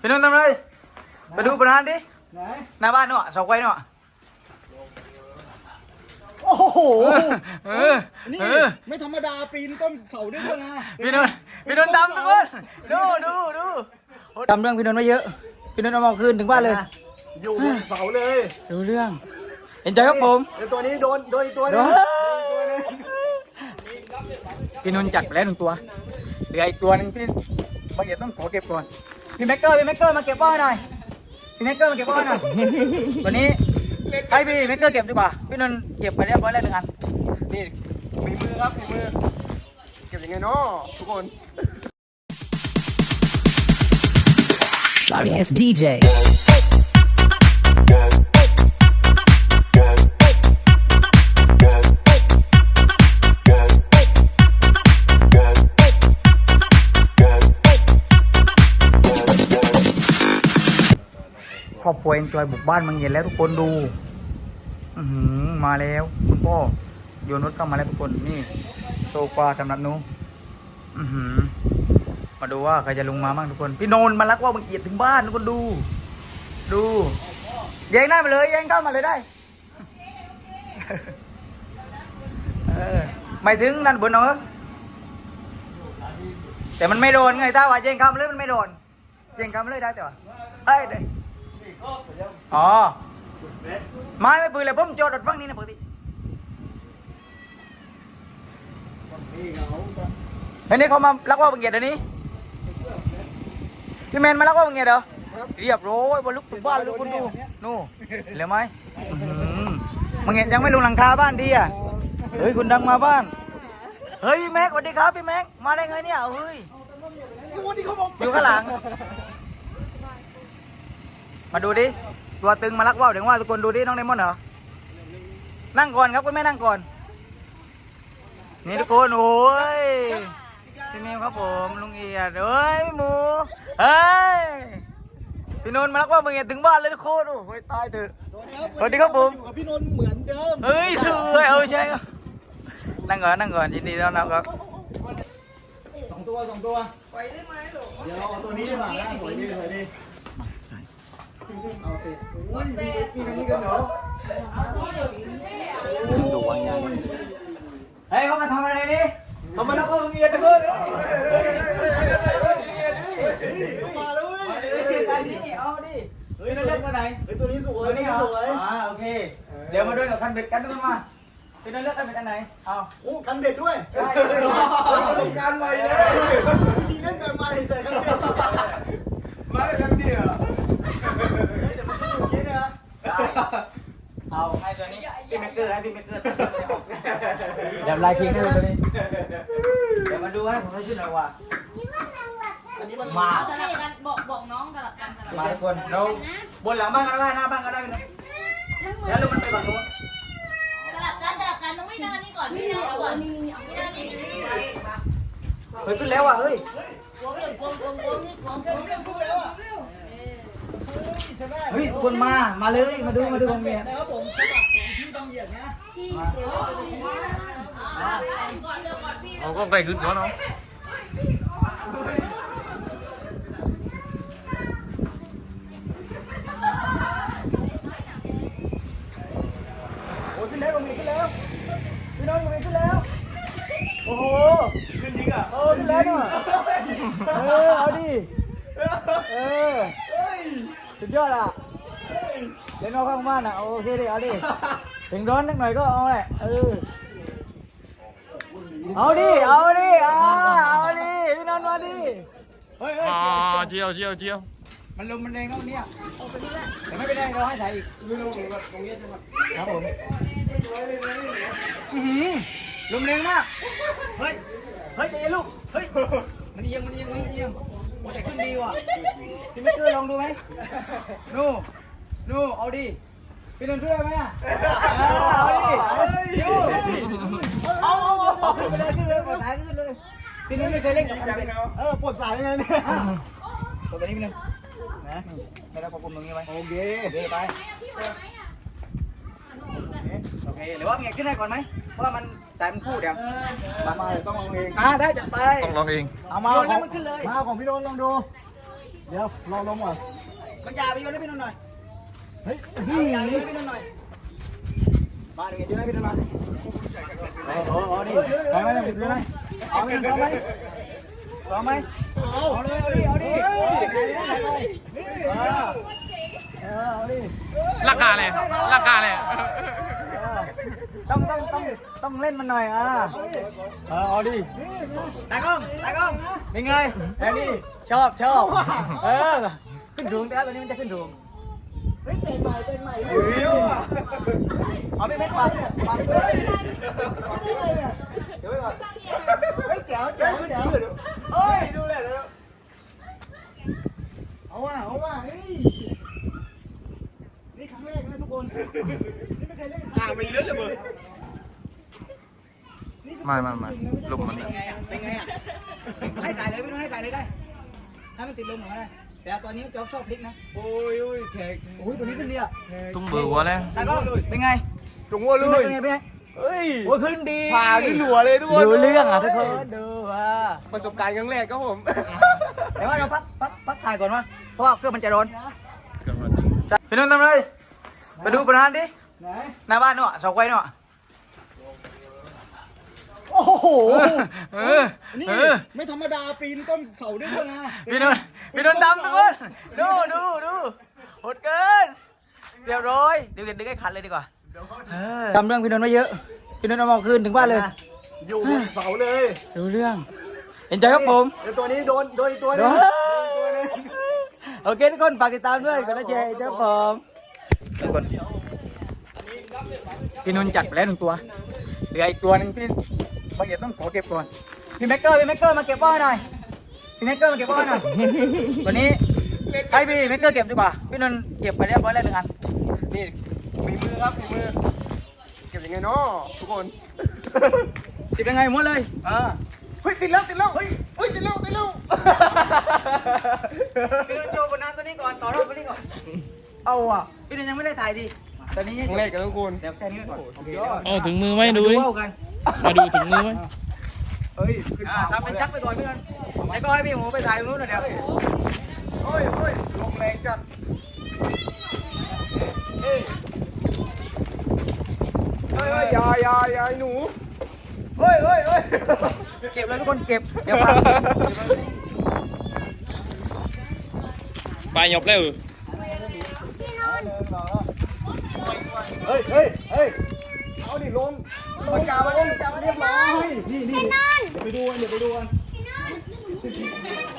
พี่นุ่นทำอะไรไปดูประธานดิไหนหน้าบ้านเนาะเสาไฟเนาะโอ้โหเออนี่เออไม่ธรรมดาปีนต้นเขาได้ด้วยนะพี่นุ่นพี่นุ่นทำทุกคนดูดูดูทำเรื่องพี่นุ่นไว้เยอะพี่นุ่นเอามาคืนถึงบ้านเลย อยู่บนเสาเลยดูเรื่องเห็นใจครับผมไอตัวนี้โดนโดนอีกตัวหนึโดงนพี่นุ่นจัดไปแล้วหนึ่งตัวเหลืออีกตัวหนึงพี่บางเดี๋ยวต้องขอเก็บก่อน พี่แม็กเกอร์พี่แม็กเกอร์มาเก็บบ้าหน่อยพี่แม็กเกอร์มาเก็บบ้าหน่อยวันนี้ให้พี่แม็กเกอร์เก็บดีกว่าพี่นนเก็บไปเรียบร้อยแล้วหนึ่งอันนี่ฝีมือครับฝีมือเก็บยังไงเนาะทุกคน Sorry it's DJ. ครอบครัวเอ็นจอยบุกบ้านบางเย็นแล้วทุกคนดู อืมาแล้วคุณพ่อโยนรถเข้ามาแล้วทุกคนนี่โซฟาสำหรับหนูอือหือมาดูว่าใครจะลงมาบ้างทุกคน พี่โนนมาลักว่าบางเยรติถึงบ้านทุกคนดู ดูแย่งได้มาเลยแย่งเข้ามาเลยได้ไม่ถึงนั่นบนเนาะแต่มันไม่โดนไงถ้าว่าแย่งเข้ามาเลยมันไม่โดนแย่งเข้ามาเลยได้แต่ว่าเอ้ย อ๋อ ไม่ไม่ปืนเลยผมจอดรถฟังนี้นะปกติเขาก็เฮ้ยนี่เขามาลักว่าบางเกียรติเดี๋ยวนี้พี่แมนมาลักว่าบางเกียรติเหรอเรียบร้อยบนลุกถึงบ้านเลยคุณดูนู่นเหลือไหมอื้อหือบางเกียรติยังไม่ลงหลังคาบ้านดีอะเฮ้ยคุณดังมาบ้านเฮ้ยพี่แม็กสวัสดีครับพี่แม็กมาได้ไงเนี่ยเฮ้ยสวัสดีครับผมอยู่ข้างหลัง มาดูดิ ตัวตึงมาลักว่าวถึงว่าทุกคนดูดิน้องไดมอนด์เหรอ นั่งก่อนครับคุณแม่นั่งก่อน นี่ทุกคนโอ้ยพี่นิวครับผมลุงเอียดเอ้ยพี่หมูเฮ้ยพี่นนท์มาลักว่าวมึงเอียดถึงบ้านเลยทุกคนโอ้ยตายเถอะสวัสดีครับผมอยู่กับพี่นนท์เหมือนเดิมเฮ้ยสวยเออใช่ครับนั่งก่อนนั่งก่อนยินดีต้อนรับครับสองตัวสองตัวไหวได้ไหมหรอเดี๋ยวเอาตัวนี้ดีกว่านะสวยดีสวยดีเอาติอุ้ย มีไปกินอันนี้กันเหรอดูวางยาเฮ้ยเขามาทำอะไรนี่เขามาลักว่าวมึงเอียดทุกนเฮ้ยมาแล้วเว้ยเอาดิเอาดิเฮ้ยนั่นเลือกตัวไหนเฮ้ยตัวนี้สวยตัวนี้เหรอสวยอ่าโอเค เดี๋ยวมาด้วยกับคันเบ็ดกันทุกคนมาพี่นั่นเลือกคันเบ็ดอันไหน เอาโอ้กันเด็ดด้วย ใช่ประสบการใหม่เลยวิธีเล่นแบบใหม่ใส่กันเด็ดมาแบบนี้เหรอเฮ้ยแต่มันต้องอย่างนี้นะ เอาให้ตัวนี้พี่แม็กเกอร์ให้พี่แม็กเกอร์ตัดตัวนี้ออกเดี๋ยวลายทิ้งได้เลยตัวนี้เดี๋ยวมาดูว่าผมให้ชื่อหน่อยว่าอันนี้มันมา สลับกันบอกบอกน้องสลับกันสลับมาทุกคนเราบนหลังบ้านก็ได้หน้าบ้านก็ได้พี่น้องแล้วลูกมันไปฝั่งนู้นสลับกันสลับกันน้องไม่เดินนี่ก่อนพี่เดินก่อนพี่เดินนี่นี่นี่เฮ้ยขึ้นแล้วอะเฮ้ยวงวงวงวงนี่วงวงใช่ไหม เฮ้ยทุกคนมา มาเลย มาดู มาดูของเมียนะครับผมสำหรับของที่ต้องเหยียดนะเดินก่อาก็ไปขึ้นก่อนเนาะโอ้ยขึ้นแล้วของเมียขึ้นแล้วพี่น้องของเมียขึ้นแล้ว โอ้โห ขึ้นจริงอะโอ้ขึ้นแล้วเนาะเออ เอาดิ เออ สุดยอดอะเล่นนอกข้างบ้านอะ โอเคดิเอาดิ ถึงร้อนนิดหน่อยก็เอาแหละเออเอาดิ เอาดิอ่าเอาดิ พี่นนท์มาดิ เฮ้ยเฮ้ยอ่าเจียวเจียวเจียวมันลมมันแรงแล้วเนี่ยแต่ไม่เป็นไรเราให้ใส่อีกไม่รู้ผมแบบตรงนี้ใช่ไหมครับผมอื้อหือลมแรงมาก เฮ้ย เฮ้ยใจเย็นลูก เฮ้ย มันเอียง มันเอียง มันเอียง โอ้แต่ขึ้นดีว่ะพี่ไม่เกอร์ลองดูไหมนู่นู่เอาดิพี่นนท์ช่วยไหมอะเอาดิเอาดิเอาเอาเอาขึ้นไปเลยขึ้นเลยปวดท้ายขึ้นเลยพี่นนท์ไม่เคยเล่นกับคันเป็ดเออปวดสายยังไงเนี่ยตัวนี้พี่นนท์นะไม่ได้ควบคุมตรงนี้ไว้โอเคโอเคไปโอเคหรือว่าเงียขึ้นได้ก่อนไหมเพ ราะว่ามันสายมันคู่เดี๋ยวมามาต้องลองเองอ่าได้จัดไปต้องลองเอง เอามาโยนแล้วมันขึ้นเลย มาของพี่โดนลองดู เดี๋ยวรอลงก่อนมันยาไปโยนให้พี่นนท์หน่อย เฮ้ยเอายาไปโยนให้พี่นนท์หน่อยมาเดี๋ยวโยนให้พี่นนท์หน่อยโอ้โหโอ้ดิพร้อมไหมพี่นนท์เอาไหมพร้อมไหมพร้อมไหมเอาเลยเอาดิเอาดิเอาเลยเออเออเอาดิราคาเลยราคาเลย ต้องต้องต้องต้องเล่นมันหน่อยอะเออเอาดิตากล้องตากล้องเป็นไงแอนนี่ชอบชอบเออขึ้นถุงแต่ตัวนี้มันจะขึ้นถุงเฮ้ยเป็นใหม่เป็นใหม่เอาไปเม็ดปัดปัดเลยปัดเลยเนี่ยเดี๋ยวไว้ก่อนเฮ้ยแก้วแก้วแก้วเฮ้ยดูเลยเดี๋ยว เอาว่ะเอาว่ะเฮ้ยนี่ครั้งแรกนะทุกคนนี่ไม่เคยเล่นอ่าไม่เล่นเลยเบอร์ ไม่ไม่ไม่ลุมมันเป็นไงอะเป็นไงอะให้ใส่เลยพี่นุ้ยให้ใส่เลยได้ให้มันติดลมของมันได้แต่ตอนนี้จ๊อบชอบพลิกนะโอ้ยโอ้ยแขกโอ้ยตัวนี้ขึ้นดีอะตุ้มเบือหัวเลยตากล้องเป็นไงหลงวัวเลเป็นไงยเป็นไงเป็นไงเฮ้ยโอ้ยขึ้นดีผ่าขึ้นหัวเลยทุกคนดูเรื่องอะทุกคนดูอะประสบการณ์ครั้งแรกครับผมแต่ว่าเราพักพักพักถ่ายก่อนวะเพราะว่าเครื่องมันจะร้อนเกิดมาจริงพี่นุ่นทำอะไรไปดูประธานดิไหนหน้าบ้านเนาะเสาไฟเนาะโอ้โห เออนี่เออ ไม่ธรรมดาปีนต้นเสาได้ด้วยนะพี่นุ่นพี่นุ่นดำทุกคนดูดูดูโหดเกินเรียบร้อยเดี๋ยวเดี๋ยวดึงให้ขัดเลยดีกว่าจำเรื่องพี่นุ่นไว้เยอะ พี่นุ่นเอามาคืนถึงบ้านเลย อยู่บนเสาเลยรู้เรื่องเห็นใจครับผมเดี๋ยวตัวนี้โดนโดนอีกตัวหนึโดงนโอเคทุกคนฝากติดตามด้วยกดไลค์แชร์เจ้าผมทุกคนพี่นุ่นจัดไปแล้วหนึ่งตัวเหลืออีกตัวหนึงพี่ บางอย่างต้องขอเก็บก่อนพี่แม็กเกอร์พี่แม็กเกอร์มาเก็บบ้าให้หน่อยพี่แม็กเกอร์มาเก็บบ้าให้หน่อยตัวนี้ให้พี่แม็กเกอร์เก็บดีกว่าพี่นุ่นเก็บไปเรียบร้อยแล้วหนึ่งอันนี่ฝีมือครับฝีมือเก็บยังไงเนาะทุกคนติดยังไงหมดเลยอ่าเฮ้ยติดแล้วติดแล้วเฮ้ยเฮ้ยติดแล้วติดแล้วพี่นุ่นโชว์บนน้ำตัวนี้ก่อนต่อรอบตัวนี้ก่อนเอาอะพี่นุ่นยังไม่ได้ถ่ายดิตอนนี้ครั้งแรกกันทุกคนเดี๋ยวแค่นี้ไว้ก่อนโอเคเอาถึงมือไหมดูดูดิเอากัน มาดูถึงมือไหมเฮ้ยขึ้นอ่ามาทำเป็นชักไปก่อนพี่นันแล้วก็ให้พี่หมูไปถ่ายตรงนู้นหน่อยเดี๋ยวเฮ้ยเฮ้ยลงแรงจัดเฮ้ยเฮ้ยเฮ้ยอยาอยาอยาไอ้หนูเฮ้ยเฮ้ยเฮ้ยเก็บเลยทุกคนเก็บเดี๋ยวฟังไปหยบเร็วเฮ้ยเฮ้ยเฮ้ยเอาดิลง ลงกามาลงกามาเรียบร้อยนี่นี่ไปดูกันเดี๋ยวไปดูกัน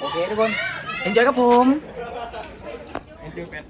โอเคทุกคนเห็นใจครับผมเจเป็ด